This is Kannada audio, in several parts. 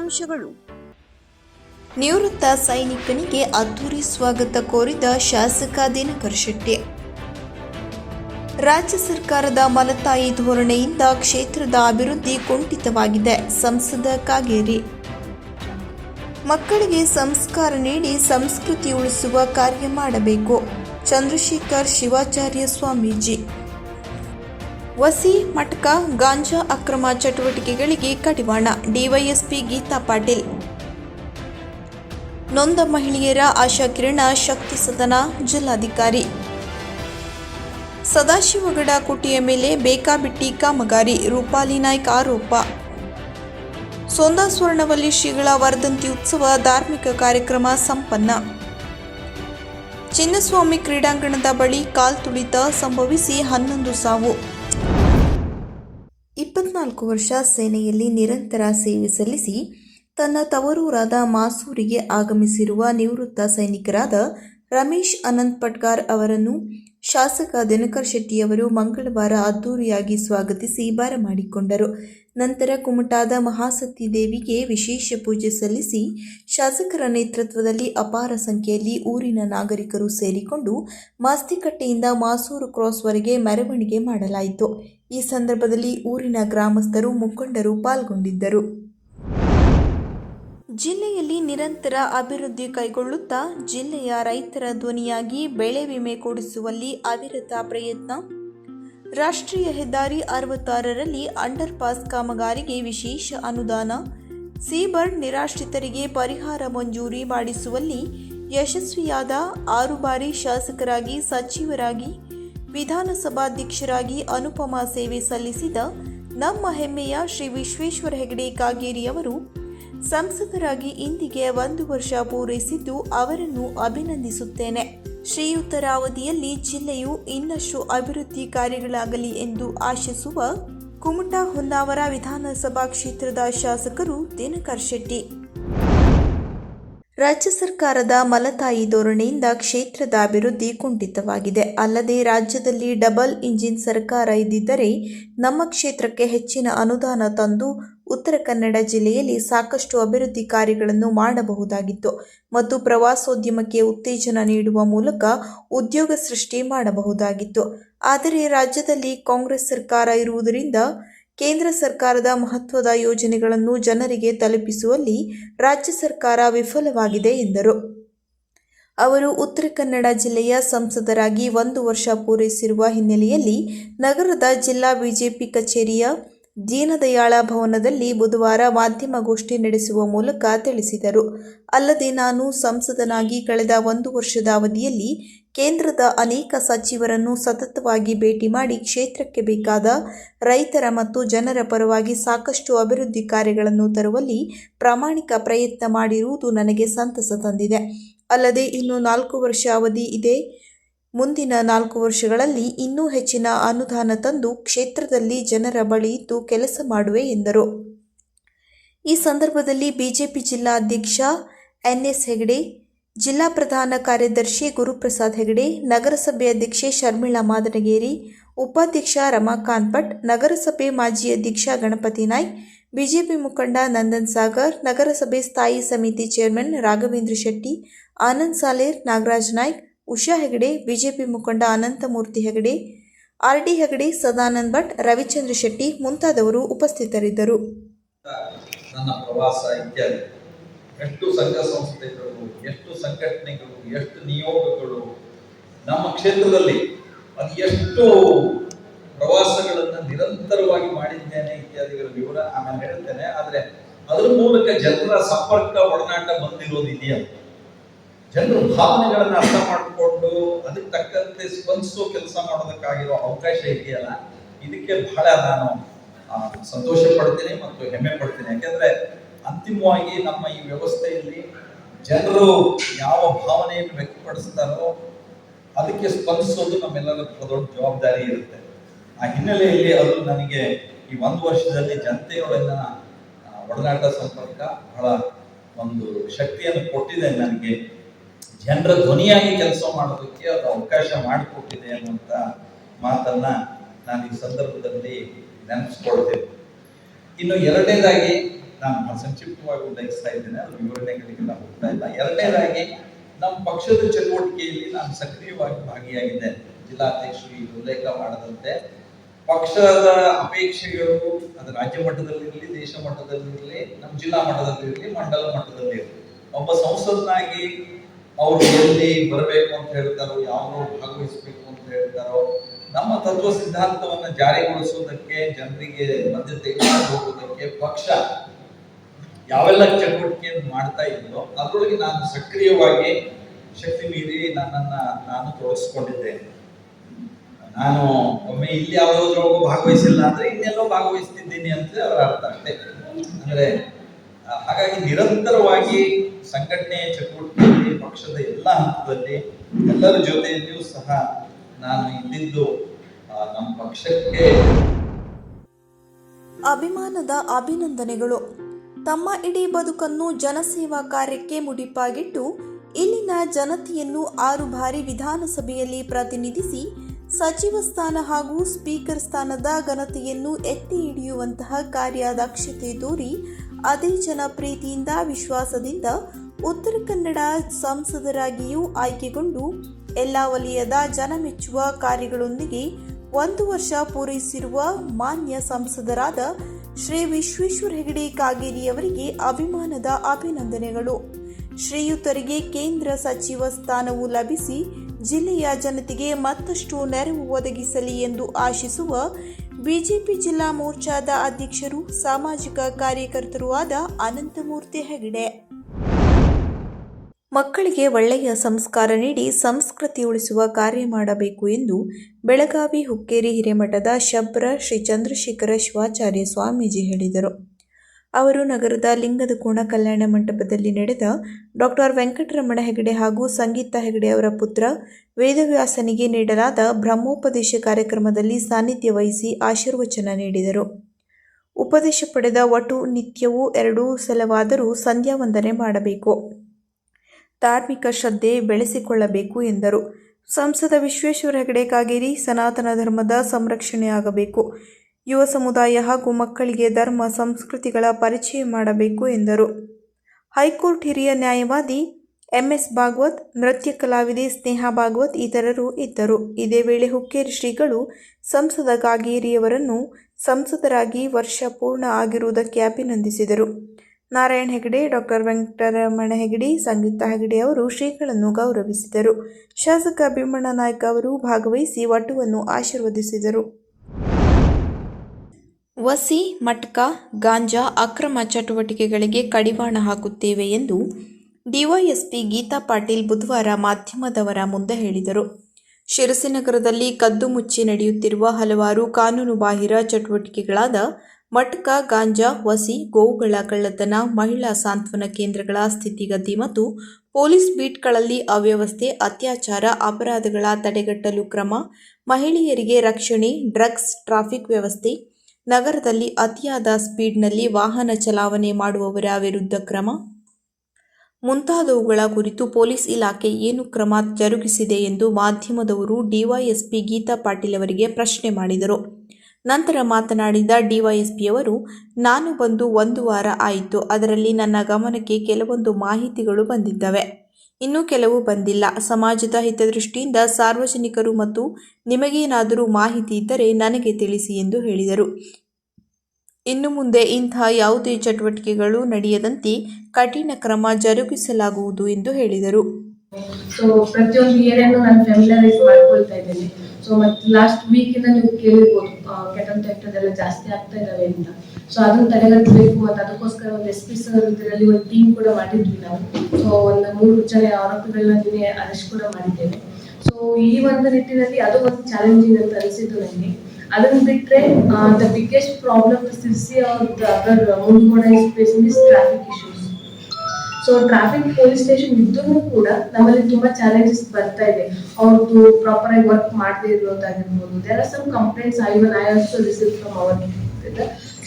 ಮುಖ್ಯಾಂಶಗಳು ನಿವೃತ್ತ ಸೈನಿಕನಿಗೆ ಅದ್ದೂರಿ ಸ್ವಾಗತ ಕೋರಿದ ಶಾಸಕ ದಿನಕರ್ ಶೆಟ್ಟಿ. ರಾಜ್ಯ ಸರ್ಕಾರದ ಮಲತಾಯಿ ಧೋರಣೆಯಿಂದ ಕ್ಷೇತ್ರದ ಅಭಿವೃದ್ಧಿ ಕುಂಠಿತವಾಗಿದೆ. ಸಂಸದ ಕಾಗೇರಿ. ಮಕ್ಕಳಿಗೆ ಸಂಸ್ಕಾರ ನೀಡಿ ಸಂಸ್ಕೃತಿ ಉಳಿಸುವ ಕಾರ್ಯ ಮಾಡಬೇಕು. ಚಂದ್ರಶೇಖರ್ ಶಿವಾಚಾರ್ಯ ಸ್ವಾಮೀಜಿ. ವಸಿ ಮಟ್ಕ ಗಾಂಜಾ ಅಕ್ರಮ ಚಟುವಟಿಕೆಗಳಿಗೆ ಕಡಿವಾಣ, ಡಿವೈಎಸ್ಪಿ ಗೀತಾ ಪಾಟೀಲ್. ನೊಂದ ಮಹಿಳೆಯರ ಆಶಾಕಿರಣ, ಶಕ್ತಿ ಸದನ ಜಿಲ್ಲಾಧಿಕಾರಿ. ಸದಾಶಿವಗಡ ಕುಟಿಯ ಮೇಲೆ ಬೇಕಾಬಿಟ್ಟಿ ಕಾಮಗಾರಿ, ರೂಪಾಲಿ ನಾಯ್ಕ ಆರೋಪ. ಸೊಂದ ಸ್ವರ್ಣವಲ್ಲಿ ಶ್ರೀಗಳ ವರ್ಧಂತಿ ಉತ್ಸವ, ಧಾರ್ಮಿಕ ಕಾರ್ಯಕ್ರಮ ಸಂಪನ್ನ. ಚಿನ್ನಸ್ವಾಮಿ ಕ್ರೀಡಾಂಗಣದ ಬಳಿ ಕಾಲ್ತುಳಿತ ಸಂಭವಿಸಿ ಹನ್ನೊಂದು ಸಾವು. ಇಪ್ಪತ್ನಾಲ್ಕು ವರ್ಷ ಸೇನೆಯಲ್ಲಿ ನಿರಂತರ ಸೇವೆ ಸಲ್ಲಿಸಿ, ತನ್ನ ತವರೂರಾದ ಮಾಸೂರಿಗೆ ಆಗಮಿಸಿರುವ ನಿವೃತ್ತ ಸೈನಿಕರಾದ ರಮೇಶ್ ಅನಂತ್ ಪಟ್ಕಾರ್ ಅವರನ್ನು ಶಾಸಕ ದಿನಕರ್ ಶೆಟ್ಟಿಯವರು ಮಂಗಳವಾರ ಅದ್ದೂರಿಯಾಗಿ ಸ್ವಾಗತಿಸಿ ಬರಮಾಡಿಕೊಂಡರು. ನಂತರ ಕುಮಟಾದ ಮಹಾಸತಿ ದೇವಿಗೆ ವಿಶೇಷ ಪೂಜೆ ಸಲ್ಲಿಸಿ ಶಾಸಕರ ನೇತೃತ್ವದಲ್ಲಿ ಅಪಾರ ಸಂಖ್ಯೆಯಲ್ಲಿ ಊರಿನ ನಾಗರಿಕರು ಸೇರಿಕೊಂಡು ಮಾಸ್ತಿಕಟ್ಟೆಯಿಂದ ಮಾಸೂರು ಕ್ರಾಸ್ವರೆಗೆ ಮೆರವಣಿಗೆ ಮಾಡಲಾಯಿತು. ಈ ಸಂದರ್ಭದಲ್ಲಿ ಊರಿನ ಗ್ರಾಮಸ್ಥರು ಮುಖಂಡರು ಪಾಲ್ಗೊಂಡಿದ್ದರು. ಜಿಲ್ಲೆಯಲ್ಲಿ ನಿರಂತರ ಅಭಿವೃದ್ಧಿ ಕೈಗೊಳ್ಳುತ್ತಾ ಜಿಲ್ಲೆಯ ರೈತರ ಧ್ವನಿಯಾಗಿ ಬೆಳೆ ವಿಮೆ ಕೊಡಿಸುವಲ್ಲಿ ಅವಿರತ ಪ್ರಯತ್ನ ರಾಷ್ಟ್ರೀಯ ಹೆದ್ದಾರಿ ಅರವತ್ತಾರರಲ್ಲಿ ಅಂಡರ್ ಪಾಸ್ ಕಾಮಗಾರಿಗೆ ವಿಶೇಷ ಅನುದಾನ. ಸೀಬರ್ಡ್ ನಿರಾಶ್ರಿತರಿಗೆ ಪರಿಹಾರ ಮಂಜೂರಿ ಮಾಡಿಸುವಲ್ಲಿ ಯಶಸ್ವಿಯಾದ ಆರು ಬಾರಿ ಶಾಸಕರಾಗಿ, ಸಚಿವರಾಗಿ, ವಿಧಾನಸಭಾಧ್ಯಕ್ಷರಾಗಿ ಅನುಪಮ ಸೇವೆ ಸಲ್ಲಿಸಿದ ನಮ್ಮ ಹೆಮ್ಮೆಯ ಶ್ರೀ ವಿಶ್ವೇಶ್ವರ ಹೆಗಡೆ ಕಾಗೇರಿಯವರು ಸಂಸದರಾಗಿ ಇಂದಿಗೆ ಒಂದು ವರ್ಷ ಪೂರೈಸಿದ್ದು ಅವರನ್ನು ಅಭಿನಂದಿಸುತ್ತೇನೆ. ಶ್ರೀಯುತರ ಅವಧಿಯಲ್ಲಿ ಜಿಲ್ಲೆಯು ಇನ್ನಷ್ಟು ಅಭಿವೃದ್ಧಿ ಕಾರ್ಯಗಳಾಗಲಿ ಎಂದು ಆಶಿಸುವ ಕುಮಟಾ ಹೊನ್ನಾವರ ವಿಧಾನಸಭಾ ಕ್ಷೇತ್ರದ ಶಾಸಕರು ದಿನಕರ್ ಶೆಟ್ಟಿ. ರಾಜ್ಯ ಸರ್ಕಾರದ ಮಲತಾಯಿ ಧೋರಣೆಯಿಂದ ಕ್ಷೇತ್ರದ ಅಭಿವೃದ್ಧಿ ಕುಂಠಿತವಾಗಿದೆ. ಅಲ್ಲದೆ ರಾಜ್ಯದಲ್ಲಿ ಡಬಲ್ ಇಂಜಿನ್ ಸರ್ಕಾರ ಇದ್ದಿದ್ದರೆ ನಮ್ಮ ಕ್ಷೇತ್ರಕ್ಕೆ ಹೆಚ್ಚಿನ ಅನುದಾನ ತಂದು ಉತ್ತರ ಕನ್ನಡ ಜಿಲ್ಲೆಯಲ್ಲಿ ಸಾಕಷ್ಟು ಅಭಿವೃದ್ಧಿ ಕಾರ್ಯಗಳನ್ನು ಮಾಡಬಹುದಾಗಿತ್ತು ಮತ್ತು ಪ್ರವಾಸೋದ್ಯಮಕ್ಕೆ ಉತ್ತೇಜನ ನೀಡುವ ಮೂಲಕ ಉದ್ಯೋಗ ಸೃಷ್ಟಿ ಮಾಡಬಹುದಾಗಿತ್ತು. ಆದರೆ ರಾಜ್ಯದಲ್ಲಿ ಕಾಂಗ್ರೆಸ್ ಸರ್ಕಾರ ಇರುವುದರಿಂದ ಕೇಂದ್ರ ಸರ್ಕಾರದ ಮಹತ್ವದ ಯೋಜನೆಗಳನ್ನು ಜನರಿಗೆ ತಲುಪಿಸುವಲ್ಲಿ ರಾಜ್ಯ ಸರ್ಕಾರ ವಿಫಲವಾಗಿದೆ ಎಂದರು. ಅವರು ಉತ್ತರ ಕನ್ನಡ ಜಿಲ್ಲೆಯ ಸಂಸದರಾಗಿ ಒಂದು ವರ್ಷ ಪೂರೈಸಿರುವ ಹಿನ್ನೆಲೆಯಲ್ಲಿ ನಗರದ ಜಿಲ್ಲಾ ಬಿಜೆಪಿ ಕಚೇರಿಯ ದೀನದಯಾಳ ಭವನದಲ್ಲಿ ಬುಧವಾರ ಮಾಧ್ಯಮಗೋಷ್ಠಿ ನಡೆಸುವ ಮೂಲಕ ತಿಳಿಸಿದರು. ಅಲ್ಲದೆ ನಾನು ಸಂಸದನಾಗಿ ಕಳೆದ ಒಂದು ವರ್ಷದ ಅವಧಿಯಲ್ಲಿ ಕೇಂದ್ರದ ಅನೇಕ ಸಚಿವರನ್ನು ಸತತವಾಗಿ ಭೇಟಿ ಮಾಡಿ ಕ್ಷೇತ್ರಕ್ಕೆ ಬೇಕಾದ ರೈತರ ಮತ್ತು ಜನರ ಪರವಾಗಿ ಸಾಕಷ್ಟು ಅಭಿವೃದ್ಧಿ ಕಾರ್ಯಗಳನ್ನು ತರುವಲ್ಲಿ ಪ್ರಾಮಾಣಿಕ ಪ್ರಯತ್ನ ಮಾಡಿರುವುದು ನನಗೆ ಸಂತಸ ತಂದಿದೆ. ಅಲ್ಲದೆ ಇನ್ನು ನಾಲ್ಕು ವರ್ಷ ಅವಧಿ ಇದೆ. ಮುಂದಿನ ನಾಲ್ಕು ವರ್ಷಗಳಲ್ಲಿ ಇನ್ನೂ ಹೆಚ್ಚಿನ ಅನುದಾನ ತಂದು ಕ್ಷೇತ್ರದಲ್ಲಿ ಜನರ ಬಳಿ ಇದ್ದು ಕೆಲಸ ಮಾಡುವೆ ಎಂದರು. ಈ ಸಂದರ್ಭದಲ್ಲಿ ಬಿಜೆಪಿ ಅಧ್ಯಕ್ಷ ಎನ್ಎಸ್ ಹೆಗಡೆ, ಜಿಲ್ಲಾ ಪ್ರಧಾನ ಕಾರ್ಯದರ್ಶಿ ಗುರುಪ್ರಸಾದ್ ಹೆಗಡೆ, ನಗರಸಭೆ ಅಧ್ಯಕ್ಷೆ ಶರ್ಮಿಳಾ ಮಾದನಗೇರಿ, ಉಪಾಧ್ಯಕ್ಷ ರಮಾಕಾಂತ್ ಭಟ್, ನಗರಸಭೆ ಮಾಜಿ ಅಧ್ಯಕ್ಷ ಗಣಪತಿ ನಾಯ್ಕ್ ಬಿಜೆಪಿ ಮುಖಂಡ ನಂದನ್ ಸಾಗರ್, ನಗರಸಭೆ ಸ್ಥಾಯಿ ಸಮಿತಿ ಚೇರ್ಮನ್ ರಾಘವೇಂದ್ರ ಶೆಟ್ಟಿ, ಆನಂದ್ ಸಾಲೇರ್ ನಾಗರಾಜ್ ನಾಯ್ಕ್ ಉಷಾ ಹೆಗಡೆ, ಬಿಜೆಪಿ ಮುಖಂಡ ಅನಂತಮೂರ್ತಿ ಹೆಗಡೆ, ಆರ್ ಡಿ ಹೆಗಡೆ, ಸದಾನಂದ್ ಭಟ್, ರವಿಚಂದ್ರ ಶೆಟ್ಟಿ ಮುಂತಾದವರು ಉಪಸ್ಥಿತರಿದ್ದರು. ನನ್ನ ಪ್ರವಾಸ ಇತ್ಯಾದಿ. ಎಷ್ಟು ಸಂಘ ಸಂಸ್ಥೆಗಳು ಎಷ್ಟು ಸಂಘಟನೆಗಳು, ಎಷ್ಟು ನಿಯೋಗಗಳು ನಮ್ಮ ಕ್ಷೇತ್ರದಲ್ಲಿ ಅದು ಎಷ್ಟು ಪ್ರವಾಸಗಳನ್ನು ನಿರಂತರವಾಗಿ ಮಾಡಿದ್ದೇನೆ ಇತ್ಯಾದಿಗಳ ವಿವರ ಆಮೇಲೆ ಹೇಳ್ತೇನೆ. ಆದರೆ ಅದರ ಮೂಲಕ ಜನರ ಸಂಪರ್ಕ ಒಡನಾಟ ಬಂದಿರೋದಿದೆಯಾ? ಜನರ ಭಾವನೆಗಳನ್ನ ಅರ್ಥ ಮಾಡಿಕೊಂಡು ಅದಕ್ಕೆ ತಕ್ಕಂತೆ ಸ್ಪಂದಿಸೋ ಕೆಲಸ ಮಾಡೋದಕ್ಕಾಗಿರೋ ಅವಕಾಶ ಇದೆಯಲ್ಲ ಇದಕ್ಕೆ ಬಹಳ ನಾನು ಸಂತೋಷ ಪಡ್ತೀನಿ ಮತ್ತು ಹೆಮ್ಮೆ ಪಡ್ತೀನಿ. ಯಾಕೆಂದ್ರೆ ಅಂತಿಮವಾಗಿ ನಮ್ಮ ಈ ವ್ಯವಸ್ಥೆಯಲ್ಲಿ ಜನರು ಯಾವ ಭಾವನೆಯನ್ನು ವ್ಯಕ್ತಪಡಿಸ್ತಾರೋ ಅದಕ್ಕೆ ಸ್ಪಂದಿಸೋದು ನಮ್ಮೆಲ್ಲರ ದೊಡ್ಡ ಜವಾಬ್ದಾರಿ ಇರುತ್ತೆ. ಆ ಹಿನ್ನೆಲೆಯಲ್ಲಿ ಅದು ನನಗೆ ಈ ಒಂದು ವರ್ಷದಲ್ಲಿ ಜನತೆಯೊಡನ ಆ, ಒಡನಾಟ ಸಂಪರ್ಕ ಬಹಳ ಒಂದು ಶಕ್ತಿಯನ್ನು ಕೊಟ್ಟಿದೆ ನನಗೆ. ಜನರ ಧ್ವನಿಯಾಗಿ ಕೆಲಸ ಮಾಡೋದಕ್ಕೆ ಅದು ಅವಕಾಶ ಮಾಡಿಕೊಟ್ಟಿದೆ ಅನ್ನುವಂಥ ಮಾತನ್ನ ನಾನು ಈ ಸಂದರ್ಭದಲ್ಲಿ ನೆನಪಿಸ್ಕೊಳ್ತೇನೆ ಇನ್ನು ಎರಡನೇದಾಗಿ ನಾನು ಸಂಕ್ಷಿಪ್ತವಾಗಿ ಉಲ್ಲೇಖಿಸ್ತಾ ಇದ್ದೇನೆ, ಅದು ವಿವರಣೆಗಳಿಗೆಲ್ಲ ಹೋಗ್ತಾ ಇಲ್ಲ. ಎರಡನೇದಾಗಿ ನಮ್ಮ ಪಕ್ಷದ ಚಟುವಟಿಕೆಯಲ್ಲಿ ನಾನು ಸಕ್ರಿಯವಾಗಿ ಭಾಗಿಯಾಗಿದ್ದೇನೆ ಜಿಲ್ಲಾಧ್ಯಕ್ಷರು ಈ ಉಲ್ಲೇಖ ಮಾಡದಂತೆ ಪಕ್ಷದ ಅಪೇಕ್ಷೆಗಳು ಅದು ರಾಜ್ಯ ಮಟ್ಟದಲ್ಲಿರಲಿ, ದೇಶ ಮಟ್ಟದಲ್ಲಿರಲಿ, ನಮ್ಮ ಜಿಲ್ಲಾ ಮಟ್ಟದಲ್ಲಿರಲಿ, ಮಂಡಲ ಮಟ್ಟದಲ್ಲಿರಲಿ. ಒಬ್ಬ ಸಂಸದನಾಗಿ ಅವರು ಎಲ್ಲಿ ಬರಬೇಕು ಅಂತ ಹೇಳ್ತಾರೋ, ಯಾವ್ದು ಭಾಗವಹಿಸಬೇಕು ಅಂತ ಹೇಳ್ತಾರೋ, ನಮ್ಮ ತತ್ವ ಸಿದ್ಧಾಂತವನ್ನು ಜಾರಿಗೊಳಿಸುವುದಕ್ಕೆ ಜನರಿಗೆ ಮಧ್ಯತೆ ಹೋಗುವುದಕ್ಕೆ ಪಕ್ಷ ಯಾವೆಲ್ಲ ಚಟುವಟಿಕೆಯನ್ನು ಮಾಡ್ತಾ ಇದ್ದೋ ಅದರೊಳಗೆ ನಾನು ಸಕ್ರಿಯವಾಗಿ ಶಕ್ತಿ ಮೀರಿ ನನ್ನನ್ನ ನಾನು ತೊಡಗಿಸ್ಕೊಂಡಿದ್ದೇನೆ ನಾನು ಒಮ್ಮೆ ಇಲ್ಲಿ ಯಾವುದಾದ್ರೊಳಗೂ ಭಾಗವಹಿಸಿಲ್ಲ ಅಂದ್ರೆ ಇನ್ನೆಲ್ಲೋ ಭಾಗವಹಿಸ್ತಿದ್ದೀನಿ ಅಂತ ಅವರ ಅರ್ಥ ಅಷ್ಟೇ. ಅಂದ್ರೆ, ಹಾಗಾಗಿ ನಿರಂತರವಾಗಿ ಸಂಘಟನೆಯ ಚಟುವಟಿಕೆಯಲ್ಲಿ ಪಕ್ಷದ ಎಲ್ಲ ಹಂತದಲ್ಲಿ ಎಲ್ಲರ ಜೊತೆಯಲ್ಲಿಯೂ ಸಹ ನಾನು ಇದ್ದಿದ್ದು ಆ, ನಮ್ಮ ಪಕ್ಷಕ್ಕೆ ಅಭಿಮಾನದ ಅಭಿನಂದನೆಗಳು. ತಮ್ಮ ಇಡೀ ಬದುಕನ್ನು ಜನಸೇವಾ ಕಾರ್ಯಕ್ಕೆ ಮುಡಿಪಾಗಿಟ್ಟು ಇಲ್ಲಿನ ಜನತೆಯನ್ನು ಆರು ಬಾರಿ ವಿಧಾನಸಭೆಯಲ್ಲಿ ಪ್ರತಿನಿಧಿಸಿ ಸಚಿವ ಸ್ಥಾನ ಹಾಗೂ ಸ್ಪೀಕರ್ ಸ್ಥಾನದ ಘನತೆಯನ್ನು ಎತ್ತಿ ಹಿಡಿಯುವಂತಹ ಕಾರ್ಯದಕ್ಷತೆ ತೋರಿ ಅದೇ ಜನ ಪ್ರೀತಿಯಿಂದ ವಿಶ್ವಾಸದಿಂದ ಉತ್ತರ ಕನ್ನಡ ಸಂಸದರಾಗಿಯೂ ಆಯ್ಕೆಗೊಂಡು ಎಲ್ಲ ವಲಯದ ಜನ ಮೆಚ್ಚುವ ಕಾರ್ಯಗಳೊಂದಿಗೆ ಒಂದು ವರ್ಷ ಪೂರೈಸಿರುವ ಮಾನ್ಯ ಸಂಸದರಾದ ಶ್ರೀ ವಿಶ್ವೇಶ್ವರ ಹೆಗಡೆ ಕಾಗೇರಿಯವರಿಗೆ ಅಭಿಮಾನದ ಅಭಿನಂದನೆಗಳು. ಶ್ರೀಯುತರಿಗೆ ಕೇಂದ್ರ ಸಚಿವ ಸ್ಥಾನವು ಲಭಿಸಿ ಜಿಲ್ಲೆಯ ಜನತೆಗೆ ಮತ್ತಷ್ಟು ನೆರವು ಒದಗಿಸಲಿ ಎಂದು ಆಶಿಸುವ ಬಿಜೆಪಿ ಜಿಲ್ಲಾ ಮೋರ್ಚಾದ ಅಧ್ಯಕ್ಷರು, ಸಾಮಾಜಿಕ ಕಾರ್ಯಕರ್ತರೂ ಆದ ಅನಂತಮೂರ್ತಿ ಹೆಗಡೆ. ಮಕ್ಕಳಿಗೆ ಒಳ್ಳೆಯ ಸಂಸ್ಕಾರ ನೀಡಿ ಸಂಸ್ಕೃತಿ ಉಳಿಸುವ ಕಾರ್ಯ ಮಾಡಬೇಕು ಎಂದು ಬೆಳಗಾವಿ ಹುಕ್ಕೇರಿ ಹಿರೇಮಠದ ಶಬ್ರ ಶ್ರೀ ಚಂದ್ರಶೇಖರ ಶಿವಾಚಾರ್ಯ ಸ್ವಾಮೀಜಿ ಹೇಳಿದರು. ಅವರು ನಗರದ ಲಿಂಗದ ಕೋಣ ಕಲ್ಯಾಣ ಮಂಟಪದಲ್ಲಿ ನಡೆದ ಡಾಕ್ಟರ್ ವೆಂಕಟರಮಣ ಹೆಗಡೆ ಹಾಗೂ ಸಂಗೀತ ಹೆಗಡೆ ಅವರ ಪುತ್ರ ವೇದವ್ಯಾಸನಿಗೆ ನೀಡಲಾದ ಬ್ರಹ್ಮೋಪದೇಶ ಕಾರ್ಯಕ್ರಮದಲ್ಲಿ ಸಾನ್ನಿಧ್ಯ ವಹಿಸಿ ಆಶೀರ್ವಚನ ನೀಡಿದರು. ಉಪದೇಶ ಪಡೆದ ಒಟ್ಟು ನಿತ್ಯವೂ ಎರಡೂ ಸಲವಾದರೂ ಸಂಧ್ಯಾ ವಂದನೆ ಮಾಡಬೇಕು. ಧಾರ್ಮಿಕ ಶ್ರದ್ಧೆ ಬೆಳೆಸಿಕೊಳ್ಳಬೇಕು ಎಂದರು. ಸಂಸದ ವಿಶ್ವೇಶ್ವರ ಹೆಗಡೆ ಕಾಗೇರಿ ಸನಾತನ ಧರ್ಮದ ಸಂರಕ್ಷಣೆಯಾಗಬೇಕು. ಯುವ ಸಮುದಾಯ ಹಾಗೂ ಮಕ್ಕಳಿಗೆ ಧರ್ಮ, ಸಂಸ್ಕೃತಿಗಳ ಪರಿಚಯ ಮಾಡಬೇಕು ಎಂದರು. ಹೈಕೋರ್ಟ್ ಹಿರಿಯ ನ್ಯಾಯವಾದಿ ಎಂಎಸ್ ಭಾಗವತ್, ನೃತ್ಯ ಕಲಾವಿದೆ ಸ್ನೇಹಾ ಭಾಗವತ್ ಇತರರು ಇದ್ದರು. ಇದೇ ವೇಳೆ ಹುಕ್ಕೇರಿ ಶ್ರೀಗಳು ಸಂಸದ ಕಾಗೇರಿಯವರನ್ನು ಸಂಸದರಾಗಿ ವರ್ಷ ಪೂರ್ಣ ಆಗಿರುವುದಕ್ಕೆ ಅಭಿನಂದಿಸಿದರು. ನಾರಾಯಣ್ ಹೆಗಡೆ, ಡಾಕ್ಟರ್ ವೆಂಕಟರಮಣ ಹೆಗಡೆ, ಸಂಗೀತಾ ಹೆಗಡೆ ಅವರು ಶ್ರೀಗಳನ್ನು ಗೌರವಿಸಿದರು. ಶಾಸಕ ಭೀಮಣ್ಣ ನಾಯ್ಕ ಅವರು ಭಾಗವಹಿಸಿ ವಟುವನ್ನು ಆಶೀರ್ವದಿಸಿದರು. ವಸಿ, ಮಟ್ಕ, ಗಾಂಜಾ ಅಕ್ರಮ ಚಟುವಟಿಕೆಗಳಿಗೆ ಕಡಿವಾಣ ಹಾಕುತ್ತೇವೆ ಎಂದು ಡಿವೈಎಸ್ಪಿ ಗೀತಾ ಪಾಟೀಲ್ ಬುಧವಾರ ಮಾಧ್ಯಮದವರ ಮುಂದೆ ಹೇಳಿದರು. ಶಿರಸಿನಗರದಲ್ಲಿ ಕದ್ದು ಮುಚ್ಚಿ ನಡೆಯುತ್ತಿರುವ ಹಲವಾರು ಕಾನೂನುಬಾಹಿರ ಚಟುವಟಿಕೆಗಳಾದ ಮಟ್ಕ, ಗಾಂಜಾ, ವಸಿ, ಗೋವುಗಳ ಕಳ್ಳತನ, ಮಹಿಳಾ ಸಾಂತ್ವನ ಕೇಂದ್ರಗಳ ಸ್ಥಿತಿಗತಿ ಮತ್ತು ಪೊಲೀಸ್ ಬೀಟ್ಗಳಲ್ಲಿ ಅವ್ಯವಸ್ಥೆ, ಅತ್ಯಾಚಾರ, ಅಪರಾಧಗಳ ತಡೆಗಟ್ಟಲು ಕ್ರಮ, ಮಹಿಳೆಯರಿಗೆ ರಕ್ಷಣೆ, ಡ್ರಗ್ಸ್ ಟ್ರಾಫಿಕ್ ವ್ಯವಸ್ಥೆ, ನಗರದಲ್ಲಿ ಅತಿಯಾದ ಸ್ಪೀಡ್ನಲ್ಲಿ ವಾಹನ ಚಲಾವಣೆ ಮಾಡುವವರ ವಿರುದ್ಧ ಕ್ರಮ. ಮುಂತಾದವುಗಳ ಕುರಿತು ಪೊಲೀಸ್ ಇಲಾಖೆ ಏನು ಕ್ರಮ ಜರುಗಿಸಿದೆ ಎಂದು ಮಾಧ್ಯಮದವರು ಡಿವೈಎಸ್ಪಿ ಗೀತಾ ಪಾಟೀಲ್ ಅವರಿಗೆ ಪ್ರಶ್ನೆ ಮಾಡಿದರು. ನಂತರ ಮಾತನಾಡಿದ ಡಿವೈಎಸ್ಪಿಯವರು, ನಾನು ಬಂದು ಒಂದು ವಾರ ಆಯಿತು. ಅದರಲ್ಲಿ ನನ್ನ ಗಮನಕ್ಕೆ ಕೆಲವೊಂದು ಮಾಹಿತಿಗಳು ಬಂದಿದ್ದವೆ. ಇನ್ನೂ ಕೆಲವು ಬಂದಿಲ್ಲ. ಸಮಾಜದ ಹಿತದೃಷ್ಟಿಯಿಂದ ಸಾರ್ವಜನಿಕರು ಮತ್ತು ನಿಮಗೇನಾದರೂ ಮಾಹಿತಿ ಇದ್ದರೆ ನನಗೆ ತಿಳಿಸಿ ಎಂದು ಹೇಳಿದರು. ಇನ್ನು ಮುಂದೆ ಇಂತಹ ಯಾವುದೇ ಚಟುವಟಿಕೆಗಳು ನಡೆಯದಂತೆ ಕಠಿಣ ಕ್ರಮ ಜರುಗಿಸಲಾಗುವುದು ಎಂದು ಹೇಳಿದರು. ಸೊ ಪ್ರತಿಯೊಂದು ಏರಿಯಾನು ನಾನು ಫೆಮಿಲರೈಸ್ ಮಾಡ್ಕೊಳ್ತಾ ಇದ್ದೇನೆ. ಸೊ ಮತ್ತೆ ಲಾಸ್ಟ್ ವೀಕ್ ಇಂದ ನೀವು ಕೇಳಿರ್ಬೋದು ಕೆಟಲ್ ಎಲ್ಲ ಜಾಸ್ತಿ ಆಗ್ತಾ ಇದಾವೆ ಅಂತ. ಸೊ ಅದನ್ನ ತಡೆಗಟ್ಟಬೇಕು ಮತ್ತೆ ಅದಕ್ಕೋಸ್ಕರ ಒಂದು ಎಸ್ ಪಿ ಸರ್ ಇದರಲ್ಲಿ ಒಂದು ಟೀಮ್ ಕೂಡ ಮಾಡಿದ್ವಿ ನಾವು. ಸೊ ಒಂದು ಮೂರು ಜನ ಆರೋಪಿಗಳನ್ನ ಅರೆಸ್ಟ್ ಕೂಡ ಮಾಡಿದ್ದೇವೆ. ಸೊ ಈ ಒಂದು ನಿಟ್ಟಿನಲ್ಲಿ ಅದು ಒಂದು ಚಾಲೆಂಜಿಂಗ್ ಅಂತ ಅನಿಸಿತು ನನಗೆ ಅದನ್ನ ಬಿಟ್ಟರೆ ದ ಬಿಗ್ಗೆಸ್ಟ್ ಪ್ರಾಬ್ಲಮ್ ಸಿರ್ಸಿ ಅವ್ರದ್ದು other Mundgod facing is traffic issues so traffic police station ಇದ್ರೂ ಕೂಡ ನಮ್ಮಲ್ಲಿ ತುಂಬಾ ಚಾಲೆಂಜಸ್ ಬರ್ತಾ ಇದೆ. ಅವ್ರದ್ದು ಪ್ರಾಪರ್ ಆಗಿ ವರ್ಕ್ ಮಾಡದೇ ಇರೋದಾಗಿರ್ಬೋದು there are some complaints I one I also receive from our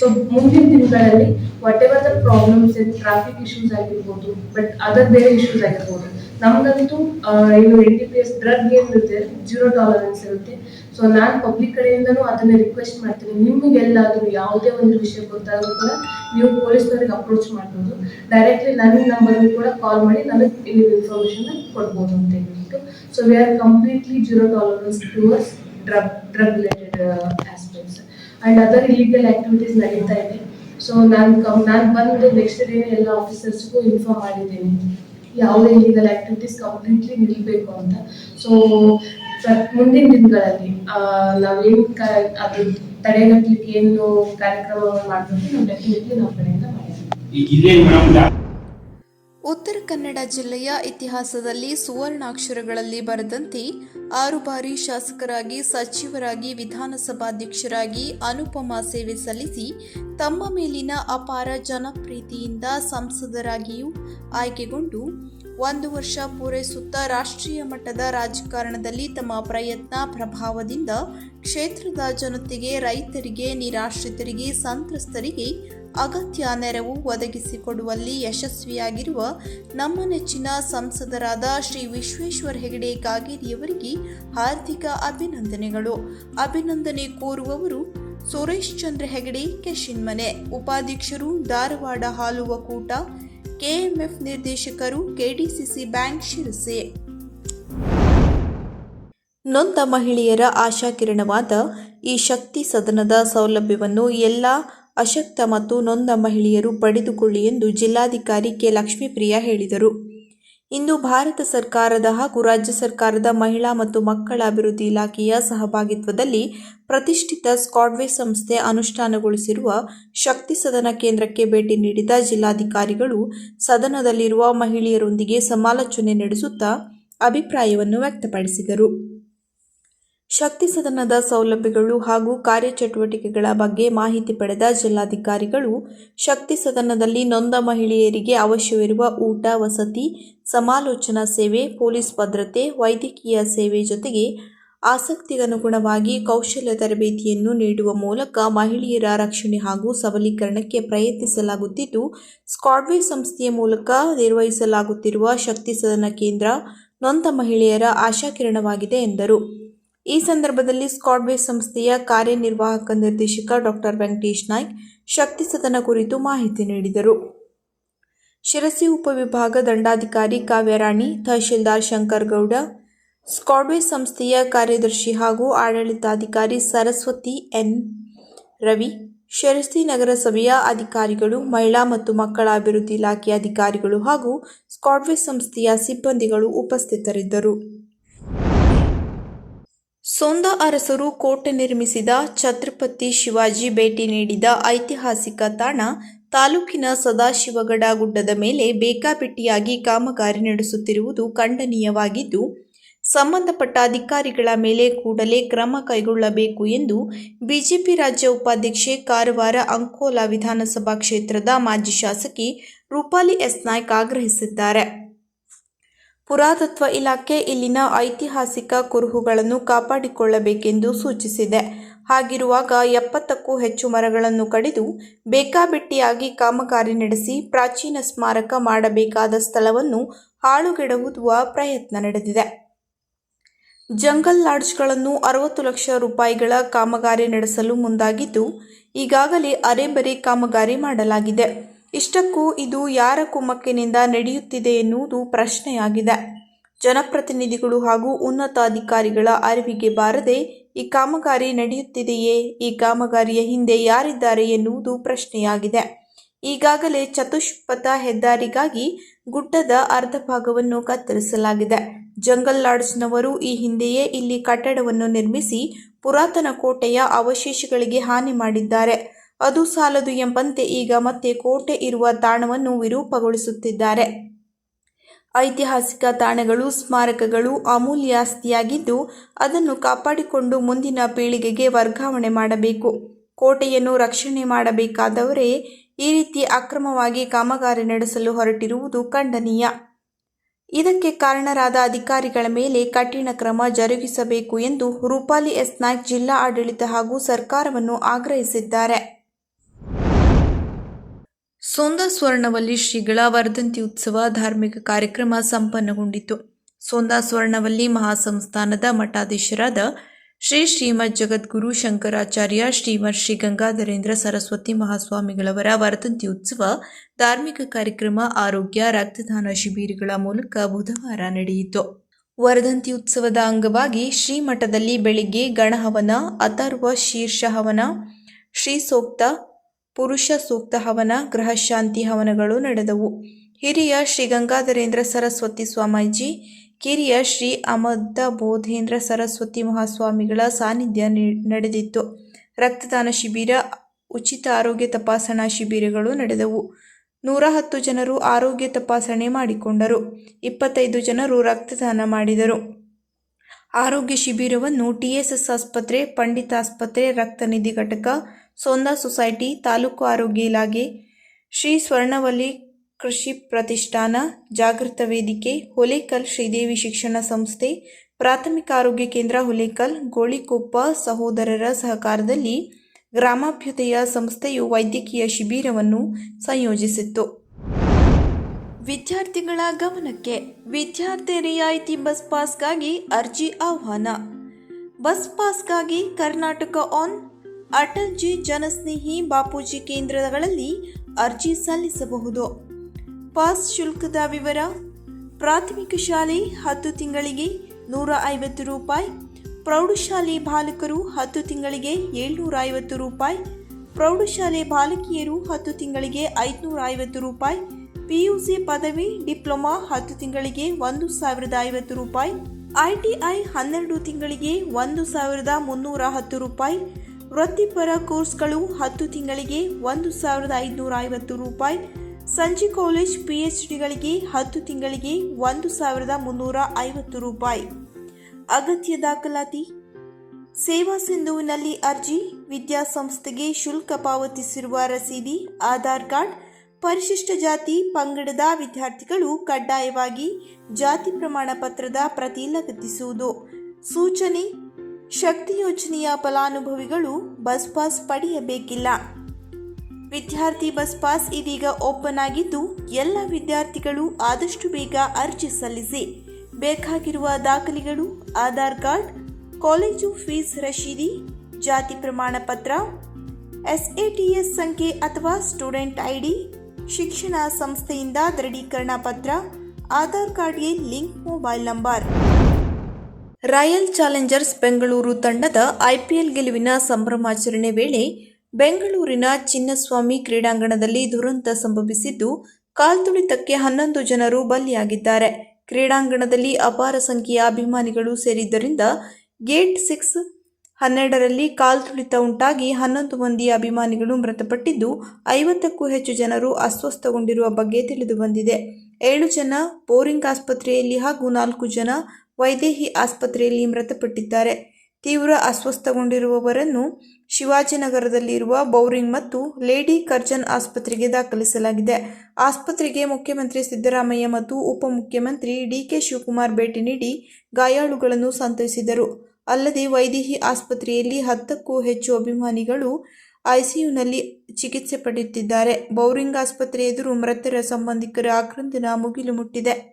so ಮುಂದಿನ ದಿನಗಳಲ್ಲಿ whatever the problems in traffic issues ಆಗಿರ್ಬೋದು ಬಟ್ ಅದರ್ ಬೇರೆ ಇಶ್ಯೂಸ್ ಆಗಿರ್ಬೋದು, ನಮಗಂತೂ ಏನು N T P S drug ಏನಿರುತ್ತೆ ಜೀರೋ ಟಾಲರೆನ್ಸ್ ಇರುತ್ತೆ. ಸೊ ನಾನು ಪಬ್ಲಿಕ್ ಕಡೆಯಿಂದನೂ ಅದನ್ನ ರಿಕ್ವೆಸ್ಟ್ ಮಾಡ್ತೀನಿ. ನಿಮಗೆಲ್ಲಾದರೂ ಯಾವುದೇ ಒಂದು ವಿಷಯ ಗೊತ್ತಾದ್ರೂ ಕೂಡ ನೀವು ಪೊಲೀಸ್ನವ್ರಿಗೆ ಅಪ್ರೋಚ್ ಮಾಡ್ಬೋದು. ಡೈರೆಕ್ಟ್ಲಿ ನನ್ನ ನಂಬರ್ ಕೂಡ ಕಾಲ್ ಮಾಡಿ ನನಗೆ ನೀವು ಇನ್ಫಾರ್ಮೇಶನ್ ಕೊಡ್ಬೋದು ಅಂತ ಹೇಳ್ಬಿಟ್ಟು. So we are completely zero tolerance towards drug drug related aspects and other illegal activities ನಡೀತಾ ಇದೆ. ಸೊ ನಾನು ಕಮ್ ನಾನು ಬಂದು ನೆಕ್ಸ್ಟ್ ಡೇ ಎಲ್ಲ ಆಫೀಸರ್ಸ್ಗೂ ಇನ್ಫಾರ್ಮ್ ಮಾಡಿದ್ದೇನೆ. ಯಾವುದೇ ಇಲಿಗಲ್ ಆಕ್ಟಿವಿಟೀಸ್ ಕಂಪ್ಲೀಟ್ಲಿ ನಿಲ್ಬೇಕು ಅಂತ. ಸೊ ಮುಂದಿನ ದಿನಗಳಲ್ಲಿ ಆ, ಏನು ಕ- ಅದು ತಡೆಗಟ್ಟಲಿಕ್ಕೆ ಏನು ಕಾರ್ಯಕ್ರಮ ಮಾಡಬೇಕು ನಾವು ಡೆಫಿನೆಟ್ಲಿ ನಮ್ಮ ಕಡೆಯಿಂದ ಮಾಡಿದ್ದೀವಿ ಉತ್ತರ ಕನ್ನಡ ಜಿಲ್ಲೆಯ ಇತಿಹಾಸದಲ್ಲಿ ಸುವರ್ಣಾಕ್ಷರಗಳಲ್ಲಿ ಬರೆದಂತೆ ಆರು ಬಾರಿ ಶಾಸಕರಾಗಿ, ಸಚಿವರಾಗಿ, ವಿಧಾನಸಭಾಧ್ಯಕ್ಷರಾಗಿ ಅನುಪಮ ಸೇವೆ ಸಲ್ಲಿಸಿ ತಮ್ಮ ಮೇಲಿನ ಅಪಾರ ಜನಪ್ರೀತಿಯಿಂದ ಸಂಸದರಾಗಿಯೂ ಆಯ್ಕೆಗೊಂಡು ಒಂದು ವರ್ಷ ಪೂರೈಸುತ್ತಾ ರಾಷ್ಟ್ರೀಯ ಮಟ್ಟದ ರಾಜಕಾರಣದಲ್ಲಿ ತಮ್ಮ ಪ್ರಯತ್ನ ಪ್ರಭಾವದಿಂದ ಕ್ಷೇತ್ರದ ಜನತೆಗೆ, ರೈತರಿಗೆ, ನಿರಾಶ್ರಿತರಿಗೆ, ಸಂತ್ರಸ್ತರಿಗೆ ಅಗತ್ಯ ನೆರವು ಒದಗಿಸಿಕೊಡುವಲ್ಲಿ ಯಶಸ್ವಿಯಾಗಿರುವ ನಮ್ಮ ನೆಚ್ಚಿನ ಸಂಸದರಾದ ಶ್ರೀ ವಿಶ್ವೇಶ್ವರ ಹೆಗಡೆ ಕಾಗೇರಿಯವರಿಗೆ ಹಾರ್ದಿಕ ಅಭಿನಂದನೆಗಳು. ಅಭಿನಂದನೆ ಕೋರುವವರು ಸುರೇಶ್ ಚಂದ್ರ ಹೆಗಡೆ, ಕೆಶಿನ್ಮನೆ. ಉಪಾಧ್ಯಕ್ಷರು ಧಾರವಾಡ ಹಾಲು ಒಕ್ಕೂಟ ಕೆಎಂಎಫ್ ನಿರ್ದೇಶಕರು ಕೆಡಿಸಿಸಿ ಬ್ಯಾಂಕ್ ಶಿರಸೆ. ನೊಂದ ಮಹಿಳೆಯರ ಆಶಾಕಿರಣವಾದ ಈ ಶಕ್ತಿ ಸದನದ ಸೌಲಭ್ಯವನ್ನು ಎಲ್ಲ ಅಶಕ್ತ ಮತ್ತು ನೊಂದ ಮಹಿಳೆಯರು ಪಡೆದುಕೊಳ್ಳಿ ಎಂದು ಜಿಲ್ಲಾಧಿಕಾರಿ ಕೆ. ಲಕ್ಷ್ಮೀಪ್ರಿಯಾ ಹೇಳಿದರು. ಇಂದು ಭಾರತ ಸರ್ಕಾರದ ಹಾಗೂ ರಾಜ್ಯ ಸರ್ಕಾರದ ಮಹಿಳಾ ಮತ್ತು ಮಕ್ಕಳ ಅಭಿವೃದ್ಧಿ ಇಲಾಖೆಯ ಸಹಭಾಗಿತ್ವದಲ್ಲಿ ಪ್ರತಿಷ್ಠಿತ ಸ್ಕಾಡ್ವೇ ಸಂಸ್ಥೆ ಅನುಷ್ಠಾನಗೊಳಿಸಿರುವ ಶಕ್ತಿ ಸದನ ಕೇಂದ್ರಕ್ಕೆ ಭೇಟಿ ನೀಡಿದ ಜಿಲ್ಲಾಧಿಕಾರಿಗಳು ಸದನದಲ್ಲಿರುವ ಮಹಿಳೆಯರೊಂದಿಗೆ ಸಮಾಲೋಚನೆ ನಡೆಸುತ್ತಾ ಅಭಿಪ್ರಾಯವನ್ನು ವ್ಯಕ್ತಪಡಿಸಿದರು. ಶಕ್ತಿ ಸದನದ ಸೌಲಭ್ಯಗಳು ಹಾಗೂ ಕಾರ್ಯಚಟುವಟಿಕೆಗಳ ಬಗ್ಗೆ ಮಾಹಿತಿ ಪಡೆದ ಜಿಲ್ಲಾಧಿಕಾರಿಗಳು, ಶಕ್ತಿ ಸದನದಲ್ಲಿ ನೊಂದ ಮಹಿಳೆಯರಿಗೆ ಅವಶ್ಯವಿರುವ ಊಟ, ವಸತಿ, ಸಮಾಲೋಚನಾ ಸೇವೆ, ಪೊಲೀಸ್ ಭದ್ರತೆ, ವೈದ್ಯಕೀಯ ಸೇವೆ ಜೊತೆಗೆ ಆಸಕ್ತಿಗನುಗುಣವಾಗಿ ಕೌಶಲ್ಯ ತರಬೇತಿಯನ್ನು ನೀಡುವ ಮೂಲಕ ಮಹಿಳೆಯರ ರಕ್ಷಣೆ ಹಾಗೂ ಸಬಲೀಕರಣಕ್ಕೆ ಪ್ರಯತ್ನಿಸಲಾಗುತ್ತಿದ್ದು ಸ್ಕಾಡ್ವೇ ಸಂಸ್ಥೆಯ ಮೂಲಕ ನಿರ್ವಹಿಸಲಾಗುತ್ತಿರುವ ಶಕ್ತಿ ಸದನ ಕೇಂದ್ರ ನೊಂದ ಮಹಿಳೆಯರ ಆಶಾಕಿರಣವಾಗಿದೆ ಎಂದರು. ಈ ಸಂದರ್ಭದಲ್ಲಿ ಸ್ಕಾಡ್ವೇ ಸಂಸ್ಥೆಯ ಕಾರ್ಯನಿರ್ವಾಹಕ ನಿರ್ದೇಶಕ ಡಾಕ್ಟರ್ ವೆಂಕಟೇಶ್ ನಾಯ್ಕ್ ಶಕ್ತಿ ಸದನ ಕುರಿತು ಮಾಹಿತಿ ನೀಡಿದರು. ಶಿರಸಿ ಉಪವಿಭಾಗ ದಂಡಾಧಿಕಾರಿ ಕಾವ್ಯರಾಣಿ, ತಹಶೀಲ್ದಾರ್ ಶಂಕರ್ ಗೌಡ ಸ್ಕಾಡ್ವೇ ಸಂಸ್ಥೆಯ ಕಾರ್ಯದರ್ಶಿ ಹಾಗೂ ಆಡಳಿತಾಧಿಕಾರಿ ಸರಸ್ವತಿ ಎನ್. ರವಿ, ಶಿರಸಿ ನಗರಸಭೆಯ ಅಧಿಕಾರಿಗಳು, ಮಹಿಳಾ ಮತ್ತು ಮಕ್ಕಳ ಅಭಿವೃದ್ಧಿ ಇಲಾಖೆಯ ಅಧಿಕಾರಿಗಳು ಹಾಗೂ ಸ್ಕಾಡ್ವೇ ಸಂಸ್ಥೆಯ ಸಿಬ್ಬಂದಿಗಳು ಉಪಸ್ಥಿತರಿದ್ದರು. ಸೊಂದ ಅರಸರು ಕೋಟೆ ನಿರ್ಮಿಸಿದ ಛತ್ರಪತಿ ಶಿವಾಜಿ ಭೇಟಿ ನೀಡಿದ ಐತಿಹಾಸಿಕ ತಾಣ ತಾಲೂಕಿನ ಸದಾಶಿವಗಡ ಗುಡ್ಡದ ಮೇಲೆ ಬೇಕಾಬಿಟ್ಟಿಯಾಗಿ ಕಾಮಗಾರಿ ನಡೆಸುತ್ತಿರುವುದು ಖಂಡನೀಯವಾಗಿದ್ದು, ಸಂಬಂಧಪಟ್ಟ ಅಧಿಕಾರಿಗಳ ಮೇಲೆ ಕೂಡಲೇ ಕ್ರಮ ಕೈಗೊಳ್ಳಬೇಕು ಎಂದು ಬಿಜೆಪಿ ರಾಜ್ಯ ಉಪಾಧ್ಯಕ್ಷೆ ಕಾರವಾರ ಅಂಕೋಲಾ ವಿಧಾನಸಭಾ ಕ್ಷೇತ್ರದ ಮಾಜಿ ಶಾಸಕಿ ರೂಪಾಲಿ ಎಸ್ ನಾಯ್ಕ್ ಆಗ್ರಹಿಸಿದ್ದಾರೆ. ಪುರಾತತ್ವ ಇಲಾಖೆ ಇಲ್ಲಿನ ಐತಿಹಾಸಿಕ ಕುರುಹುಗಳನ್ನು ಕಾಪಾಡಿಕೊಳ್ಳಬೇಕೆಂದು ಸೂಚಿಸಿದೆ. ಹಾಗಿರುವಾಗ ಎಪ್ಪತ್ತಕ್ಕೂ ಹೆಚ್ಚು ಮರಗಳನ್ನು ಕಡಿದು ಬೇಕಾಬಿಟ್ಟಿಯಾಗಿ ಕಾಮಗಾರಿ ನಡೆಸಿ ಪ್ರಾಚೀನ ಸ್ಮಾರಕ ಮಾಡಬೇಕಾದ ಸ್ಥಳವನ್ನು ಹಾಳುಗೆಡವುವ ಪ್ರಯತ್ನ ನಡೆದಿದೆ. ಜಂಗಲ್ ಲಾಡ್ಜ್ಗಳನ್ನು ಅರವತ್ತು ಲಕ್ಷ ರೂಪಾಯಿಗಳ ಕಾಮಗಾರಿ ನಡೆಸಲು ಮುಂದಾಗಿದ್ದು, ಈಗಾಗಲೇ ಅರೆಬರೆ ಕಾಮಗಾರಿ ಮಾಡಲಾಗಿದೆ. ಇಷ್ಟಕ್ಕೂ ಇದು ಯಾರ ಕುಮ್ಮಕ್ಕಿನಿಂದ ನಡೆಯುತ್ತಿದೆ ಎನ್ನುವುದು ಪ್ರಶ್ನೆಯಾಗಿದೆ. ಜನಪ್ರತಿನಿಧಿಗಳು ಹಾಗೂ ಉನ್ನತ ಅಧಿಕಾರಿಗಳ ಅರಿವಿಗೆ ಬಾರದೆ ಈ ಕಾಮಗಾರಿ ನಡೆಯುತ್ತಿದೆಯೇ, ಈ ಕಾಮಗಾರಿಯ ಹಿಂದೆ ಯಾರಿದ್ದಾರೆ ಎನ್ನುವುದು ಪ್ರಶ್ನೆಯಾಗಿದೆ. ಈಗಾಗಲೇ ಚತುಷ್ಪಥ ಹೆದ್ದಾರಿಗಾಗಿ ಗುಡ್ಡದ ಅರ್ಧ ಭಾಗವನ್ನು ಕತ್ತರಿಸಲಾಗಿದೆ. ಜಂಗಲ್ ಲಾಡ್ಸ್ನವರು ಈ ಹಿಂದೆಯೇ ಇಲ್ಲಿ ಕಟ್ಟಡವನ್ನು ನಿರ್ಮಿಸಿ ಪುರಾತನ ಕೋಟೆಯ ಅವಶೇಷಗಳಿಗೆ ಹಾನಿ ಮಾಡಿದ್ದಾರೆ. ಅದು ಸಾಲದು ಎಂಬಂತೆ ಈಗ ಮತ್ತೆ ಕೋಟೆ ಇರುವ ತಾಣವನ್ನು ವಿರೂಪಗೊಳಿಸುತ್ತಿದ್ದಾರೆ. ಐತಿಹಾಸಿಕ ತಾಣಗಳು, ಸ್ಮಾರಕಗಳು ಅಮೂಲ್ಯ ಆಸ್ತಿಯಾಗಿದ್ದು ಅದನ್ನು ಕಾಪಾಡಿಕೊಂಡು ಮುಂದಿನ ಪೀಳಿಗೆಗೆ ವರ್ಗಾವಣೆ ಮಾಡಬೇಕು. ಕೋಟೆಯನ್ನು ರಕ್ಷಣೆ ಮಾಡಬೇಕಾದವರೇ ಈ ರೀತಿ ಅಕ್ರಮವಾಗಿ ಕಾಮಗಾರಿ ನಡೆಸಲು ಹೊರಟಿರುವುದು ಖಂಡನೀಯ. ಇದಕ್ಕೆ ಕಾರಣರಾದ ಅಧಿಕಾರಿಗಳ ಮೇಲೆ ಕಠಿಣ ಕ್ರಮ ಜರುಗಿಸಬೇಕು ಎಂದು ರೂಪಾಲಿ ಎಸ್ ನಾಯ್ಕ್ ಜಿಲ್ಲಾ ಆಡಳಿತ ಹಾಗೂ ಸರ್ಕಾರವನ್ನು ಆಗ್ರಹಿಸಿದ್ದಾರೆ. ಸೋಂದ ಸ್ವರ್ಣವಲ್ಲಿ ಶ್ರೀಗಳ ವರ್ಧಂತಿ ಉತ್ಸವ ಧಾರ್ಮಿಕ ಕಾರ್ಯಕ್ರಮ ಸಂಪನ್ನಗೊಂಡಿತು. ಸೋಂದ ಸ್ವರ್ಣವಲ್ಲಿ ಮಹಾಸಂಸ್ಥಾನದ ಮಠಾಧೀಶರಾದ ಶ್ರೀ ಶ್ರೀಮದ್ ಜಗದ್ಗುರು ಶಂಕರಾಚಾರ್ಯ ಶ್ರೀಮದ್ ಶ್ರೀ ಗಂಗಾಧರೇಂದ್ರ ಸರಸ್ವತಿ ಮಹಾಸ್ವಾಮಿಗಳವರ ವರ್ಧಂತಿ ಉತ್ಸವ ಧಾರ್ಮಿಕ ಕಾರ್ಯಕ್ರಮ ಆರೋಗ್ಯ, ರಕ್ತದಾನ ಶಿಬಿರಗಳ ಮೂಲಕ ಬುಧವಾರ ನಡೆಯಿತು. ವರ್ಧಂತಿ ಉತ್ಸವದ ಅಂಗವಾಗಿ ಶ್ರೀಮಠದಲ್ಲಿ ಬೆಳಿಗ್ಗೆ ಗಣಹವನ, ಅಥರ್ವ ಶೀರ್ಷ ಹವನ ಶ್ರೀ ಸೂಕ್ತ ಪುರುಷ ಸೂಕ್ತ ಹವನ, ಗೃಹಶಾಂತಿ ಹವನಗಳು ನಡೆದವು. ಹಿರಿಯ ಶ್ರೀ ಗಂಗಾಧರೇಂದ್ರ ಸರಸ್ವತಿ ಸ್ವಾಮೀಜಿ, ಕಿರಿಯ ಶ್ರೀ ಅಮದ್ದ ಬೋಧೇಂದ್ರ ಸರಸ್ವತಿ ಮಹಾಸ್ವಾಮಿಗಳ ಸಾನ್ನಿಧ್ಯ ನಡೆದಿತ್ತು. ರಕ್ತದಾನ ಶಿಬಿರ, ಉಚಿತ ಆರೋಗ್ಯ ತಪಾಸಣಾ ಶಿಬಿರಗಳು ನಡೆದವು. ನೂರ ಹತ್ತು ಜನರು ಆರೋಗ್ಯ ತಪಾಸಣೆ ಮಾಡಿಕೊಂಡರು. ಇಪ್ಪತ್ತೈದು ಜನರು ರಕ್ತದಾನ ಮಾಡಿದರು. ಆರೋಗ್ಯ ಶಿಬಿರವನ್ನು ಟಿಎಸ್ಎಸ್ ಆಸ್ಪತ್ರೆ ಪಂಡಿತ ಆಸ್ಪತ್ರೆ ರಕ್ತನಿಧಿ ಘಟಕ ಸೋಂದಾ ಸೊಸೈಟಿ ತಾಲೂಕು ಆರೋಗ್ಯ ಇಲಾಖೆ, ಶ್ರೀ ಸ್ವರ್ಣವಲ್ಲಿ ಕೃಷಿ ಪ್ರತಿಷ್ಠಾನ, ಜಾಗೃತ ವೇದಿಕೆ, ಹೊಲೇಕಲ್ ಶ್ರೀದೇವಿ ಶಿಕ್ಷಣ ಸಂಸ್ಥೆ, ಪ್ರಾಥಮಿಕ ಆರೋಗ್ಯ ಕೇಂದ್ರ ಹುಲೇಕಲ್, ಗೋಳಿಕೊಪ್ಪ ಸಹೋದರರ ಸಹಕಾರದಲ್ಲಿ ಗ್ರಾಮಾಭ್ಯುದಯ ಸಂಸ್ಥೆಯು ವೈದ್ಯಕೀಯ ಶಿಬಿರವನ್ನು ಸಂಯೋಜಿಸಿತ್ತು. ವಿದ್ಯಾರ್ಥಿಗಳ ಗಮನಕ್ಕೆ ವಿದ್ಯಾರ್ಥಿ ರಿಯಾಯಿತಿ ಬಸ್ ಪಾಸ್ಗಾಗಿ ಅರ್ಜಿ ಆಹ್ವಾನ. ಬಸ್ ಪಾಸ್ಗಾಗಿ ಕರ್ನಾಟಕ ಆನ್ ಅಟಲ್ ಜಿ ಜನಸ್ನೇಹಿ ಬಾಪೂಜಿ ಕೇಂದ್ರಗಳಲ್ಲಿ ಅರ್ಜಿ ಸಲ್ಲಿಸಬಹುದು. ಪಾಸ್ ಶುಲ್ಕದ ವಿವರ, ಪ್ರಾಥಮಿಕ ಶಾಲೆ ಹತ್ತು ತಿಂಗಳಿಗೆ ನೂರ ಐವತ್ತು ರೂಪಾಯಿ, ಪ್ರೌಢಶಾಲೆ ಬಾಲಕರು ಹತ್ತು ತಿಂಗಳಿಗೆ ಏಳ್ನೂರ ಐವತ್ತು ರೂಪಾಯಿ, ಪ್ರೌಢಶಾಲೆ ಬಾಲಕಿಯರು ಹತ್ತು ತಿಂಗಳಿಗೆ ಐದುನೂರ ಐವತ್ತು ರೂಪಾಯಿ, ಪಿಯುಸಿ ಪದವಿ ಡಿಪ್ಲೊಮಾ ಹತ್ತು ತಿಂಗಳಿಗೆ ಒಂದು ಸಾವಿರದ ಐವತ್ತು ರೂಪಾಯಿ ಐಟಿಐ ಹನ್ನೆರಡು ತಿಂಗಳಿಗೆ ಒಂದು ಸಾವಿರದ ಮುನ್ನೂರ ಹತ್ತು ರೂಪಾಯಿ ವೃತ್ತಿಪರ ಕೋರ್ಸ್ಗಳು ಹತ್ತು ತಿಂಗಳಿಗೆ ಒಂದು ಸಾವಿರದ ಐದುನೂರ ಐವತ್ತು ರೂಪಾಯಿ, ಸಂಜೆ ಕಾಲೇಜ್ ಪಿಎಚ್ಡಿಗಳಿಗೆ ಹತ್ತು ತಿಂಗಳಿಗೆ ಒಂದು ಸಾವಿರದ ಮುನ್ನೂರ ಐವತ್ತು ರೂಪಾಯಿ. ಅಗತ್ಯ ದಾಖಲಾತಿ. ಸೇವಾ ಸಿಂಧುವಿನಲ್ಲಿ ಅರ್ಜಿ, ವಿದ್ಯಾಸಂಸ್ಥೆಗೆ ಶುಲ್ಕ ಪಾವತಿಸಿರುವ ರಸೀದಿ, ಆಧಾರ್ ಕಾರ್ಡ್, ಪರಿಶಿಷ್ಟ ಜಾತಿ ಪಂಗಡದ ವಿದ್ಯಾರ್ಥಿಗಳು ಕಡ್ಡಾಯವಾಗಿ ಜಾತಿ ಪ್ರಮಾಣ ಪತ್ರದ ಪ್ರತಿ ಲಗತ್ತಿಸುವುದು. ಸೂಚನೆ ಶಕ್ತಿ ಯೋಜನೆಯ ಫಲಾನುಭವಿಗಳು ಬಸ್ ಪಾಸ್ ಪಡೆಯಬೇಕಿಲ್ಲ. ವಿದ್ಯಾರ್ಥಿ ಬಸ್ ಪಾಸ್ ಇದೀಗ ಓಪನ್ ಆಗಿದ್ದು, ಎಲ್ಲ ವಿದ್ಯಾರ್ಥಿಗಳು ಆದಷ್ಟು ಬೇಗ ಅರ್ಜಿ ಸಲ್ಲಿಸಿ. ಬೇಕಾಗಿರುವ ದಾಖಲೆಗಳು, ಆಧಾರ್ ಕಾರ್ಡ್, ಕಾಲೇಜು ಫೀಸ್ ರಶೀದಿ, ಜಾತಿ ಪ್ರಮಾಣ ಪತ್ರ, ಎಸ್ಎಟಿಎಸ್ ಸಂಖ್ಯೆ ಅಥವಾ ಸ್ಟೂಡೆಂಟ್ ಐಡಿ, ಶಿಕ್ಷಣ ಸಂಸ್ಥೆಯಿಂದ ದೃಢೀಕರಣ ಪತ್ರ, ಆಧಾರ್ ಕಾರ್ಡ್ಗೆ link mobile number. Royal Challengers Bengaluru ತಂಡದ ಐಪಿಎಲ್ ಗೆಲುವಿನ ಸಂಭ್ರಮಾಚರಣೆ ವೇಳೆ ಬೆಂಗಳೂರಿನ ಚಿನ್ನಸ್ವಾಮಿ ಕ್ರೀಡಾಂಗಣದಲ್ಲಿ ದುರಂತ ಸಂಭವಿಸಿದ್ದು ಕಾಲ್ತುಳಿತಕ್ಕೆ ಹನ್ನೊಂದು ಜನರು ಬಲಿಯಾಗಿದ್ದಾರೆ. ಕ್ರೀಡಾಂಗಣದಲ್ಲಿ ಅಪಾರ ಸಂಖ್ಯೆಯ ಅಭಿಮಾನಿಗಳು ಸೇರಿದ್ದರಿಂದ ಗೇಟ್ ಸಿಕ್ಸ್ ಹನ್ನೆರಡರಲ್ಲಿ ಕಾಲ್ತುಳಿತ ಉಂಟಾಗಿ ಹನ್ನೊಂದು ಮಂದಿ ಅಭಿಮಾನಿಗಳು ಮೃತಪಟ್ಟಿದ್ದು, ಐವತ್ತಕ್ಕೂ ಹೆಚ್ಚು ಜನರು ಅಸ್ವಸ್ಥಗೊಂಡಿರುವ ಬಗ್ಗೆ ತಿಳಿದು ಬಂದಿದೆ. ಏಳು ಜನ ಬೋರಿಂಗ್ ಆಸ್ಪತ್ರೆಯಲ್ಲಿ ಹಾಗೂ ನಾಲ್ಕು ಜನ ವೈದೇಹಿ ಆಸ್ಪತ್ರೆಯಲ್ಲಿ ಮೃತಪಟ್ಟಿದ್ದಾರೆ. ತೀವ್ರ ಅಸ್ವಸ್ಥಗೊಂಡಿರುವವರನ್ನು ಶಿವಾಜಿನಗರದಲ್ಲಿರುವ ಬೌರಿಂಗ್ ಮತ್ತು ಲೇಡಿ ಕರ್ಜನ್ ಆಸ್ಪತ್ರೆಗೆ ದಾಖಲಿಸಲಾಗಿದೆ. ಆಸ್ಪತ್ರೆಗೆ ಮುಖ್ಯಮಂತ್ರಿ ಸಿದ್ದರಾಮಯ್ಯ ಮತ್ತು ಉಪಮುಖ್ಯಮಂತ್ರಿ ಡಿಕೆ ಶಿವಕುಮಾರ್ ಭೇಟಿ ನೀಡಿ ಗಾಯಾಳುಗಳನ್ನು ಸಂತೈಸಿದರು ಅಲ್ಲದೆ ವೈದೇಹಿ ಆಸ್ಪತ್ರೆಯಲ್ಲಿ ಹತ್ತಕ್ಕೂ ಹೆಚ್ಚು ಅಭಿಮಾನಿಗಳು ಐಸಿಯುನಲ್ಲಿ ಚಿಕಿತ್ಸೆ ಪಡೆಯುತ್ತಿದ್ದಾರೆ. ಬೌರಿಂಗ್ ಆಸ್ಪತ್ರೆ ಎದುರು ಮೃತರ ಸಂಬಂಧಿಕರ ಆಕ್ರಂದನ ಮುಗಿಲು ಮುಟ್ಟಿದೆ.